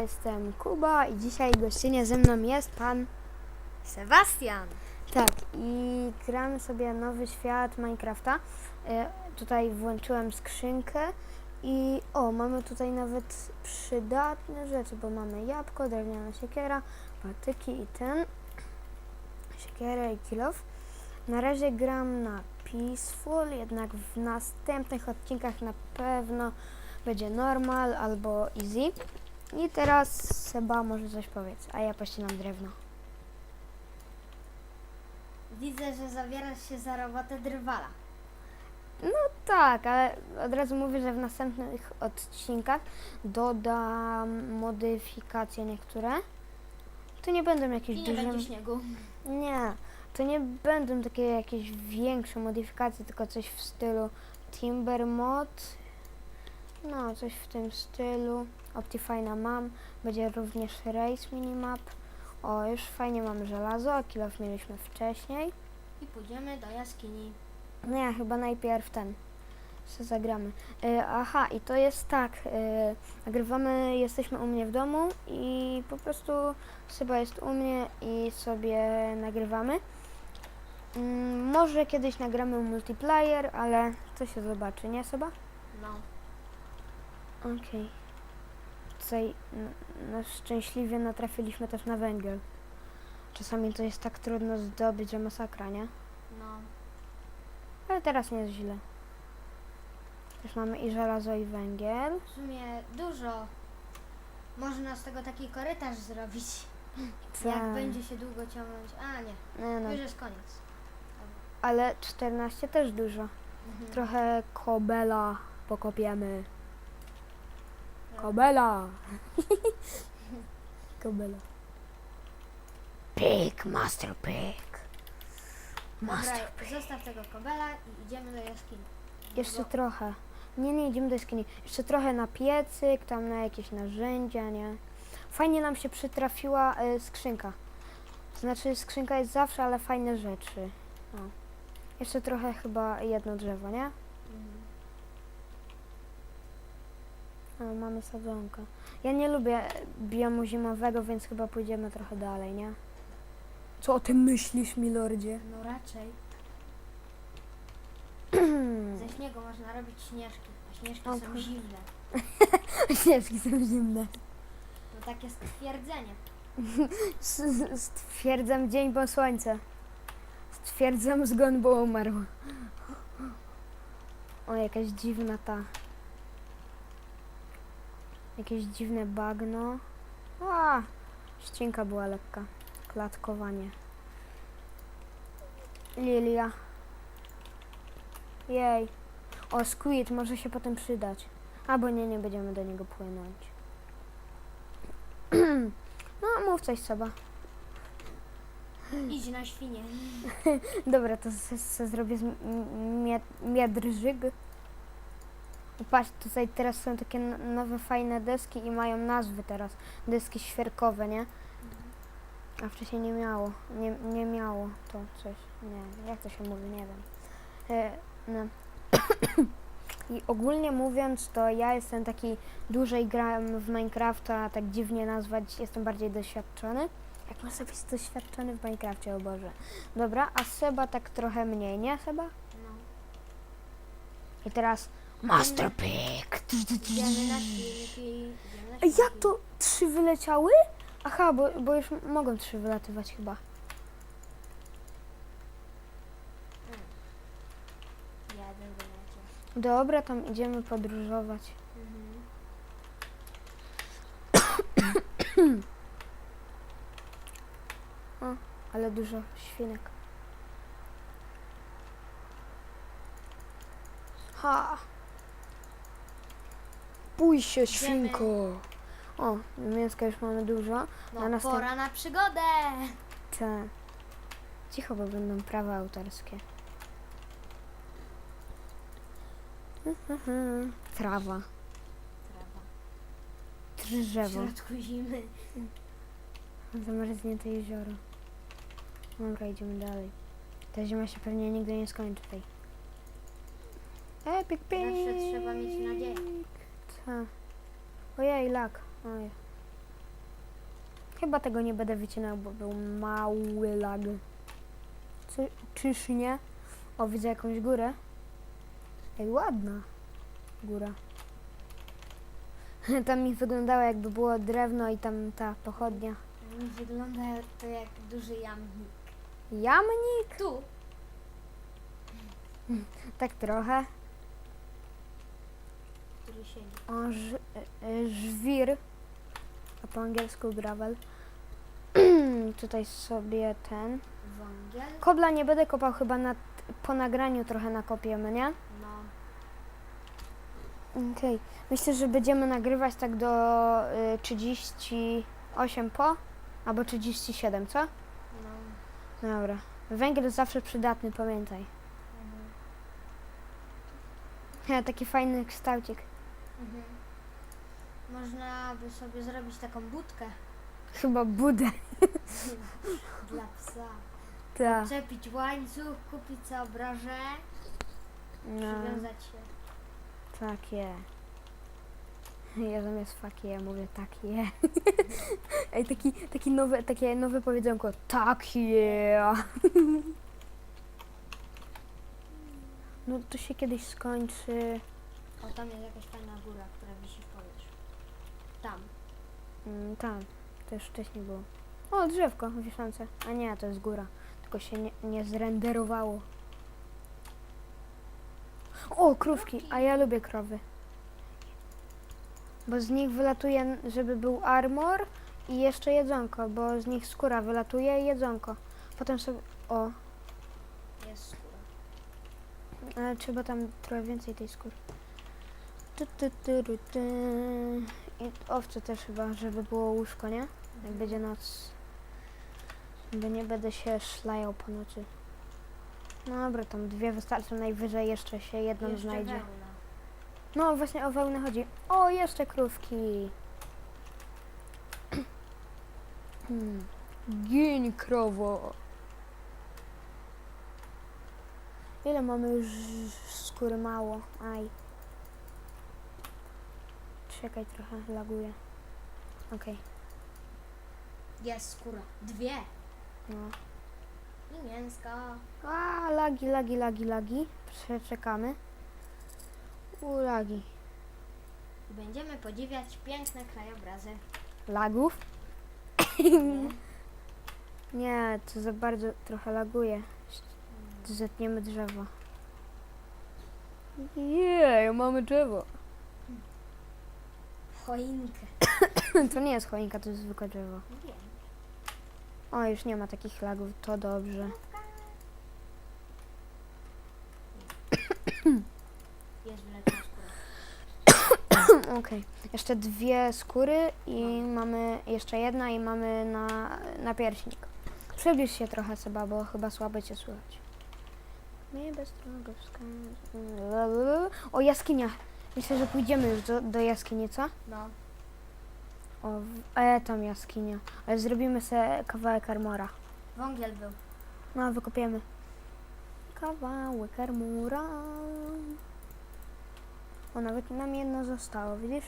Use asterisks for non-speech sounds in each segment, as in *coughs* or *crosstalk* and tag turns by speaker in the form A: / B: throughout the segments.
A: jestem Kuba i dzisiaj gościnnie ze mną jest pan.
B: Sebastian.
A: Tak, i gramy sobie nowy świat Minecrafta. E, tutaj włączyłem skrzynkę i o, mamy tutaj nawet przydatne rzeczy, bo mamy jabłko, drewniana siekiera, patyki i ten, siekierę i kilof. Na razie gram na Peaceful, jednak w następnych odcinkach na pewno będzie normal albo easy. I teraz Seba może coś powiedz, a ja pościnam drewno.
B: Widzę, że zabierasz się za robotę drwala.
A: Tak, ale od razu mówię, że w następnych odcinkach dodam modyfikacje niektóre. To nie będą jakieś
B: I nie
A: duże...
B: będzie śniegu.
A: Nie, to nie będą takie jakieś większe modyfikacje, tylko coś w stylu Timber Mod. No, coś w tym stylu. Optifine mam. Będzie również Race Minimap. O, już fajnie mamy żelazo, a kilof mieliśmy wcześniej.
B: I pójdziemy do jaskini.
A: No ja chyba najpierw ten. Co zagramy. E, aha, i to jest tak. E, nagrywamy, jesteśmy u mnie w domu i po prostu Seba jest u mnie i sobie nagrywamy. Mm, może kiedyś nagramy multiplayer, ale to się zobaczy, nie Seba?
B: No.
A: Okej. Tutaj n- na szczęśliwie natrafiliśmy też na węgiel. Czasami to jest tak trudno zdobyć, że masakra, nie?
B: No.
A: Ale teraz nie jest źle. Też mamy i żelazo, i węgiel.
B: W sumie dużo. Można z tego taki korytarz zrobić. *laughs* Jak
A: Tak.
B: będzie się długo ciągnąć. A nie,
A: Nie no,
B: już jest koniec.
A: ale 14 też dużo.
B: Mhm.
A: Trochę kobela pokopiemy. Kobela! *laughs* kobela. Pig, master pig.
B: Dobra,
A: Master.
B: zostaw tego kobela i idziemy do jaskini.
A: Jeszcze
B: Bo-
A: trochę. Nie, nie, idziemy do jaskini. Jeszcze trochę na piecyk, tam na jakieś narzędzia, nie? Fajnie nam się przytrafiła y, skrzynka. Znaczy skrzynka jest zawsze, ale fajne rzeczy. O. Jeszcze trochę chyba jedno drzewo, nie?
B: Mhm.
A: O, mamy sadzonkę. Ja nie lubię biomu zimowego, więc chyba pójdziemy trochę dalej, nie? Co o tym myślisz, milordzie?
B: No raczej. *clears throat* Ze śniegu można robić śnieżki, a śnieżki
A: O,
B: są zimne. *laughs*
A: Śnieżki są zimne.
B: To takie stwierdzenie. *laughs*
A: S- Stwierdzam dzień, bo słońce. Stwierdzam zgon, bo umarł. O, jakaś dziwna ta. Jakieś dziwne bagno. A, ścinka była lekka. Klatkowanie. Lilia. Jej. O, squid może się potem przydać. Albo nie, nie będziemy do niego płynąć. *clears throat* No, mów coś Seba.
B: Idź na świnie. *laughs*
A: Dobra, to se, se zrobię z miedrzyg. Patrz, tutaj teraz są takie nowe, fajne deski i mają nazwy teraz. Deski świerkowe, nie? A wcześniej nie miało. Nie, nie miało to coś. Nie, jak to się mówi, nie wiem. E, no. *coughs* I ogólnie mówiąc, to ja jestem taki dłużej gram w Minecrafta, tak dziwnie nazwać, jestem bardziej doświadczony. Jak można być doświadczony w Minecrafcie, o Boże. Dobra, a Seba tak trochę mniej, nie Seba?
B: No.
A: I teraz Master Pick.
B: Na
A: jak to trzy wyleciały? Aha, bo, bo już mogą trzy wylatywać chyba.
B: Jeden wyleciał.
A: Dobra, tam idziemy podróżować.
B: Mhm.
A: Ale dużo świnek. Ha! Bój się, świnko! O, mięska już mamy dużo.
B: No,
A: Na
B: pora na przygodę.
A: Te. Cicho, bo będą prawa autorskie. *laughs* Trawa.
B: Trawa. W
A: Drzewo.
B: środku zimy.
A: Zamarznięte jezioro. Dobra, idziemy dalej. Ta zima się pewnie nigdy nie skończy tej. Epic pik.
B: Zawsze trzeba mieć nadzieję.
A: Ojej, lak. Ojej. Chyba tego nie będę wycinał, bo był mały lag. Czy, czyż nie? O, widzę jakąś górę. Ej, ładna góra. *laughs* Tam mi wyglądało jakby było drewno i tam ta pochodnia.
B: Wygląda to jak duży jamnik.
A: Jamnik?
B: Tu?
A: Tak trochę.
B: Który siedzi.
A: O, ż, e, żwir. A po angielsku gravel. *clears throat* Tutaj sobie ten.
B: Węgiel.
A: Kobla nie będę kopał chyba na, po nagraniu trochę nakopiemy, nie?
B: No.
A: Okej. Myślę, że będziemy nagrywać tak do y, 38 po, albo 37, co?
B: No.
A: Dobra. Węgiel jest zawsze przydatny, pamiętaj.
B: Mhm.
A: He, taki fajny kształcik.
B: Mhm. Można by sobie zrobić taką budkę
A: Chyba budę. *laughs*
B: dla psa.
A: Tak.
B: Czepić łańcuch, kupić sobie obroże,
A: No,
B: przywiązać się.
A: tak je. Ja zamiast fuck je, mówię tak je. *laughs* Ej, taki, taki nowe, takie nowe powiedzonko. Tak je. *laughs* No to się kiedyś skończy.
B: O, tam jest jakaś fajna góra, która wisi w powietrzu. Tam.
A: Mm, tam, to już wcześniej było. O, drzewko wiszące. A nie, to jest góra. Tylko się nie, nie zrenderowało. O, krówki. A ja lubię krowy. Bo z nich wylatuje, żeby był armor i jeszcze jedzonko, bo z nich skóra wylatuje i jedzonko. Potem sobie... O,
B: Jest skóra.
A: ale trzeba tam trochę więcej tej skóry. Tu, tu, tu, tu, tu. I owce też chyba, żeby było łóżko, nie? Jak będzie noc. Bo nie będę się szlajał po nocy. No dobra, tam dwie wystarczą, najwyżej jeszcze się jedną
B: Jeszcze
A: znajdzie.
B: wełna.
A: No właśnie o wełnę chodzi. O, jeszcze krówki. *clears throat* Hmm. Gin krowo. Ile mamy już skóry mało? Aj. Czekaj trochę, laguje. Okej,
B: Jest skóra. Dwie.
A: no.
B: I mięsko.
A: A, lagi, lagi, lagi, lagi. Przeczekamy. U, lagi.
B: I będziemy podziwiać piękne krajobrazy.
A: Lagów?
B: Nie? *laughs*
A: Nie, to za bardzo trochę laguje. Zetniemy drzewo. Jej, mamy drzewo.
B: Choinkę. *coughs*
A: To nie jest choinka, to jest zwykłe drzewo.
B: Wiem.
A: O, już nie ma takich lagów, to dobrze. *coughs*
B: Jest. *coughs*
A: Okej, jeszcze dwie skóry i mamy, jeszcze jedna i mamy na, na pierśnik. Przybliż się trochę Seba, bo chyba słabo cię słychać. Nie bez drogo wskazu. O, jaskinia. Myślę, że pójdziemy już do, do jaskini, co?
B: No.
A: O, e, tam jaskinia. Ale zrobimy sobie kawałek armora.
B: Wągiel był.
A: No, wykopiemy. Kawałek armora. O, nawet nam jedno zostało, widzisz?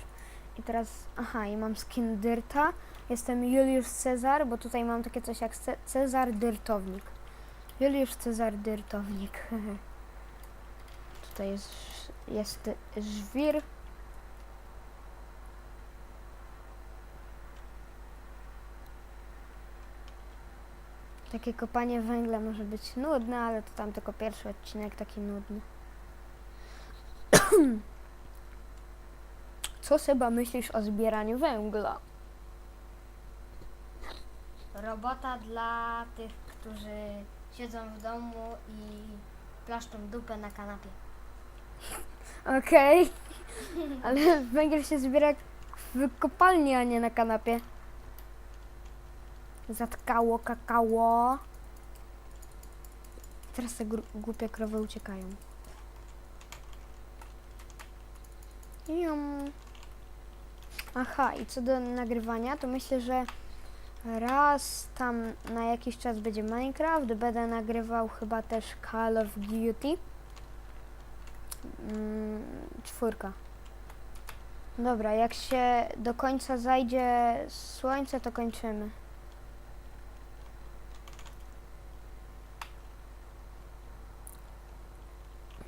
A: I teraz, aha, i mam skin Dyrta. Jestem Juliusz Cezar, bo tutaj mam takie coś jak Ce- Cezar Dyrtownik. Juliusz Cezar Dyrtownik. *laughs* tutaj jest, jest żwir. Takie kopanie węgla może być nudne, ale to tam tylko pierwszy odcinek taki nudny. *clears throat* Co Seba myślisz o zbieraniu węgla?
B: Robota dla tych, którzy siedzą w domu i plaszczą dupę na kanapie.
A: Okej, ale węgiel się zbiera w kopalni, a nie na kanapie. Zatkało kakao. Teraz te głupie krowy uciekają. Jum. Aha, i co do nagrywania, to myślę, że raz tam na jakiś czas będzie Minecraft, będę nagrywał chyba też Call of Duty. Mm, czwórka. Dobra, jak się do końca zajdzie słońce, to kończymy.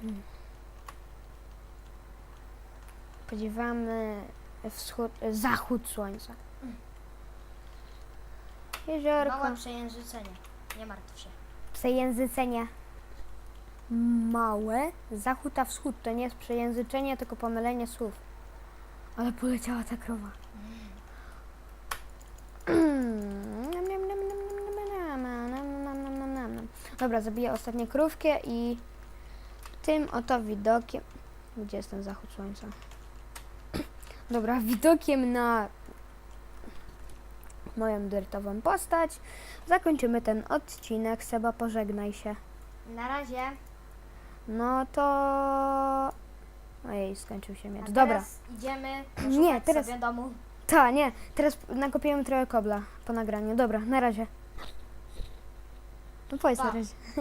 A: Mm. Podziewamy wschód, zachód słońca. Jeziorko.
B: Małe przejęzycenie. Nie martw się.
A: Przejęzycenie. Małe. Zachód a wschód to nie jest przejęzyczenie, tylko pomylenie słów. Ale poleciała ta krowa. *clears throat* Dobra, zabiję ostatnią krówkę i tym oto widokiem. Gdzie jest ten zachód słońca? *clears throat* Dobra, widokiem na moją dyrtową postać zakończymy ten odcinek. Seba, pożegnaj się.
B: Na razie.
A: No to... Ojej, skończył się
B: A
A: miecz. Dobra.
B: teraz idziemy
A: Nie,
B: nie,
A: teraz-
B: sobie domu.
A: Ta, nie. Teraz nakopiemy trochę kobla po nagraniu. Dobra, na razie. No powiedz
B: Pa.
A: na razie.